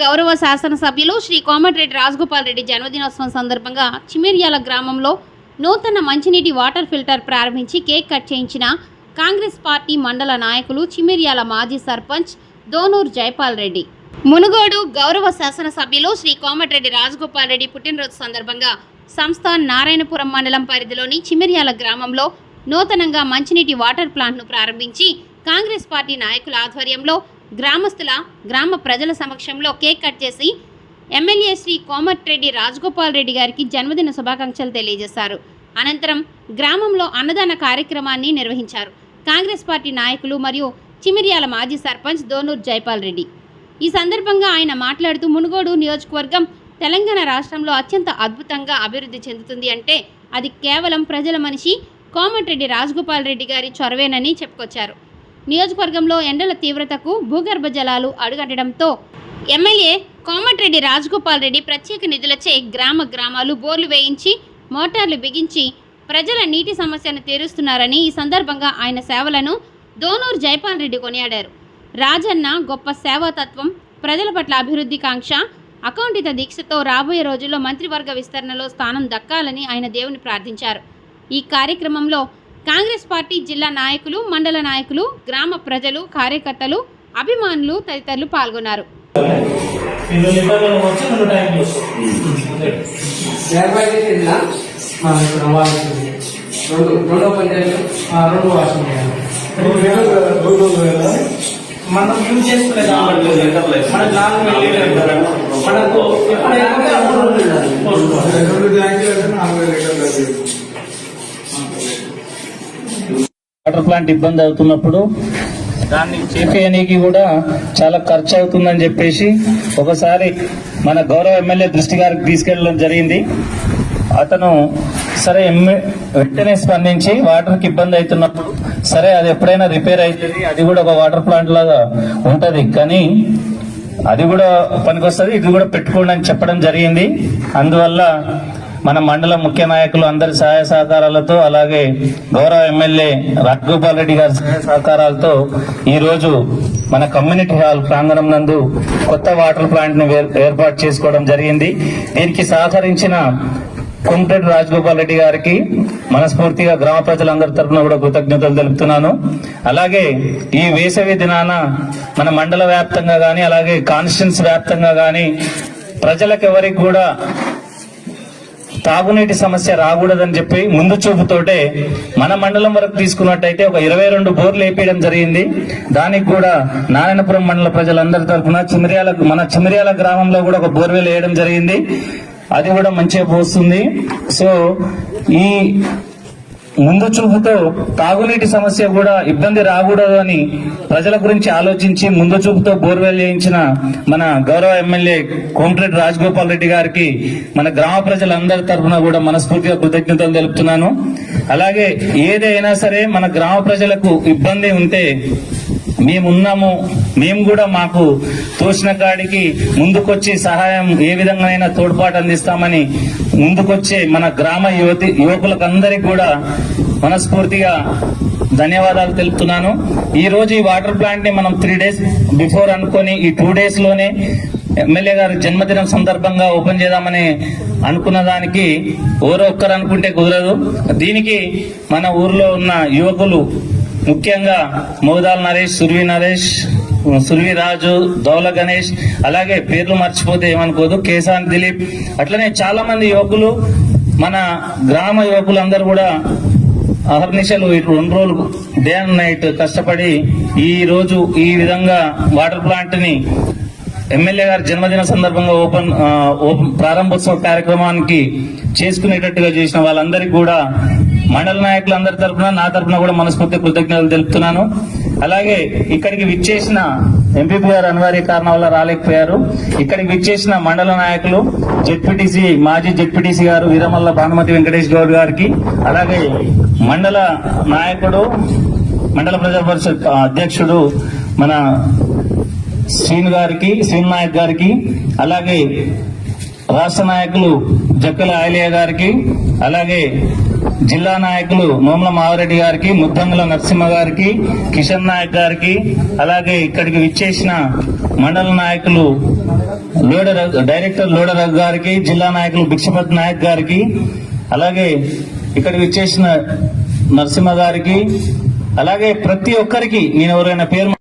గౌరవ శాసనసభ్యులు శ్రీ కోమటిరెడ్డి రాజగోపాల్ రెడ్డి జన్మదినోత్సవం సందర్భంగా చిమిర్యాల గ్రామంలో నూతన మంచినీటి వాటర్ ఫిల్టర్ ప్రారంభించి కేక్ కట్ చేయించిన కాంగ్రెస్ పార్టీ మండల నాయకులు చిమిర్యాల మాజీ సర్పంచ్ దోనూర్ జైపాల్ రెడ్డి. మునుగోడు గౌరవ శాసనసభ్యులు శ్రీ కోమటిరెడ్డి రాజగోపాల్ రెడ్డి పుట్టినరోజు సందర్భంగా సంస్థ నారాయణపురం మండలం పరిధిలోని చిమిర్యాల గ్రామంలో నూతనంగా మంచినీటి వాటర్ ప్లాంట్ను ప్రారంభించి కాంగ్రెస్ పార్టీ నాయకుల ఆధ్వర్యంలో గ్రామస్తుల గ్రామ ప్రజల సమక్షంలో కేక్ కట్ చేసి ఎమ్మెల్యే శ్రీ కోమటిరెడ్డి రాజగోపాల్ రెడ్డి గారికి జన్మదిన శుభాకాంక్షలు తెలియజేశారు. అనంతరం గ్రామంలో అన్నదాన కార్యక్రమాన్ని నిర్వహించారు. కాంగ్రెస్ పార్టీ నాయకులు మరియు చిమిర్యాల మాజీ సర్పంచ్ దోనూర్ జైపాల్ రెడ్డి. ఈ సందర్భంగా ఆయన మాట్లాడుతూ మునుగోడు నియోజకవర్గం తెలంగాణ రాష్ట్రంలో అత్యంత అద్భుతంగా అభివృద్ధి చెందుతుంది అంటే అది కేవలం ప్రజల మనిషి కోమటిరెడ్డి రాజగోపాల్ రెడ్డి గారి చొరవేనని చెప్పుకొచ్చారు. నియోజకవర్గంలో ఎండల తీవ్రతకు భూగర్భ జలాలు అడుగట్టడంతో ఎమ్మెల్యే కోమటిరెడ్డి రాజగోపాల్ రెడ్డి ప్రత్యేక నిధులచే గ్రామ గ్రామాలు బోర్లు వేయించి మోటార్లు బిగించి ప్రజల నీటి సమస్యను తీరుస్తున్నారని ఈ సందర్భంగా ఆయన సేవలను దోనూరు జైపాల్ రెడ్డి కొనియాడారు. రాజన్న గొప్ప సేవాతత్వం ప్రజల పట్ల అభివృద్ధి కాంక్ష అకౌంటిత దీక్షతో రాబోయే రోజుల్లో మంత్రివర్గ విస్తరణలో స్థానం దక్కాలని ఆయన దేవుని ప్రార్థించారు. ఈ కార్యక్రమంలో కాంగ్రెస్ పార్టీ జిల్లా నాయకులు మండల నాయకులు గ్రామ ప్రజలు కార్యకర్తలు అభిమానులు తదితరులు పాల్గొన్నారు ట్యాంకులు ఏర్పాటు వాటర్ ప్లాంట్ ఇబ్బంది అవుతున్నప్పుడు దాన్ని చేపేయడానికి కూడా చాలా ఖర్చు అవుతుందని చెప్పేసి ఒకసారి మన గౌరవ ఎమ్మెల్యే దృష్టి గారికి తీసుకెళ్ళడం జరిగింది. అతను సరే ఎమ్మె వెంటనే స్పందించి వాటర్కి ఇబ్బంది అవుతున్నప్పుడు సరే అది ఎప్పుడైనా రిపేర్ అవుతుంది అది కూడా ఒక వాటర్ ప్లాంట్ లాగా ఉంటది కానీ అది కూడా పనికొస్తుంది ఇది కూడా పెట్టుకోండి అని చెప్పడం జరిగింది. అందువల్ల మన మండల ముఖ్య నాయకులు అందరి సహాయ సహకారాలతో అలాగే గౌరవ ఎమ్మెల్యే రాజగోపాల్ రెడ్డి గారి సహాయ సహకారాలతో ఈ రోజు మన కమ్యూనిటీ హాల్ ప్రాంగణం నందు కొత్త వాటర్ ప్లాంట్ను వేర్- ఏర్పాటు చేసుకోవడం జరిగింది. దీనికి సహకరించిన కుంటెడ్ రాజగోపాల్ రెడ్డి గారికి మనస్ఫూర్తిగా గ్రామ ప్రజలందరి తరఫున కూడా కృతజ్ఞతలు తెలుపుతున్నాను. అలాగే ఈ వేసవి దినాన మన మండల వ్యాప్తంగా కానీ అలాగే కాన్స్టిట్యున్స్ వ్యాప్తంగా కానీ ప్రజలకు ఎవరికి కూడా తాగునీటి సమస్య రాకూడదని చెప్పి ముందు చూపుతోటే మన మండలం వరకు తీసుకున్నట్టయితే ఒక ఇరవై రెండు బోర్లు వేపేయడం జరిగింది. దానికి కూడా నారాయణపురం మండల ప్రజలందరి తరఫున చిమిరియాల మన చిమిరియాల గ్రామంలో కూడా ఒక బోర్వెల్ వేయడం జరిగింది. అది కూడా మంచిగా పోస్తుంది. సో ఈ ముందు చూపుతో తాగునీటి సమస్య కూడా ఇబ్బంది రాకూడదు అని ప్రజల గురించి ఆలోచించి ముందు చూపుతో బోర్వెల్ చేయించిన మన గౌరవ ఎమ్మెల్యే కోమటిరెడ్డి రాజగోపాల్ రెడ్డి గారికి మన గ్రామ ప్రజలందరి తరఫున కూడా మనస్ఫూర్తిగా కృతజ్ఞతలు తెలుపుతున్నాను. అలాగే ఏదైనా సరే మన గ్రామ ప్రజలకు ఇబ్బంది ఉంటే మేమున్నాము మేము కూడా మాకు తోచిన కాడికి ముందుకొచ్చి సహాయం ఏ విధంగానైనా తోడ్పాటు అందిస్తామని ముందుకొచ్చే మన గ్రామ యువతి యువకులకందరికి కూడా మనస్ఫూర్తిగా ధన్యవాదాలు తెలుపుతున్నాను. ఈ రోజు ఈ వాటర్ ప్లాంట్ని మనం త్రీ డేస్ బిఫోర్ అనుకొని ఈ టూ డేస్లోనే ఎమ్మెల్యే గారి జన్మదినం సందర్భంగా ఓపెన్ చేద్దామని అనుకున్న దానికి ఎవరో ఒక్కరు అనుకుంటే కుదరదు. దీనికి మన ఊర్లో ఉన్న యువకులు ముఖ్యంగా మోదాల్ నరేష్ సుర్వి నరేష్ సుర్వి రాజు దౌల గణేష్ అలాగే పేర్లు మర్చిపోతే ఏమనుకోదు. కేసాన్ దిలీప్ అట్లనే చాలా మంది యువకులు మన గ్రామ యువకులందరూ కూడా అహర్నిశలు ఈ రెండు రోజులు డే అండ్ నైట్ కష్టపడి ఈ రోజు ఈ విధంగా వాటర్ ప్లాంట్ని ఎమ్మెల్యే గారి జన్మదిన సందర్భంగా ఓపెన్ ఓపెన్ ప్రారంభోత్సవ కార్యక్రమానికి చేసుకునేటట్టుగా చేసిన వాళ్ళందరికీ కూడా మండల నాయకులందరి తరపున నా తరపున కూడా మనస్ఫూర్తి కృతజ్ఞతలు తెలుపుతున్నాను. అలాగే ఇక్కడికి విచ్చేసిన ఎంపీపీ గారు అనివార్య కారణం వల్ల రాలేకపోయారు. ఇక్కడికి విచ్చేసిన మండల నాయకులు జెడ్పీటీసీ మాజీ జెడ్పీటీసీ గారు వీరమల్ల భానుమతి వెంకటేష్ గౌడ్ గారికి అలాగే మండల నాయకుడు మండల ప్రజా పరిషత్ అధ్యక్షుడు మన శ్రీను గారికి శ్రీను నాయక్ గారికి అలాగే రాష్ట్ర నాయకులు జక్కల ఆయిలయ్య గారికి అలాగే జిల్లా నాయకులు నోముల మావిరెడ్డి గారికి ముద్దంగుల నరసింహ గారికి కిషన్ నాయక్ గారికి అలాగే ఇక్కడికి విచ్చేసిన మండల నాయకులు లోడ డైరెక్టర్ లోడరగ్ గారికి జిల్లా నాయకులు భిక్షపతి నాయక్ గారికి అలాగే ఇక్కడికి విచ్చేసిన నరసింహ గారికి అలాగే ప్రతి ఒక్కరికి నేను ఎవరైనా పేరు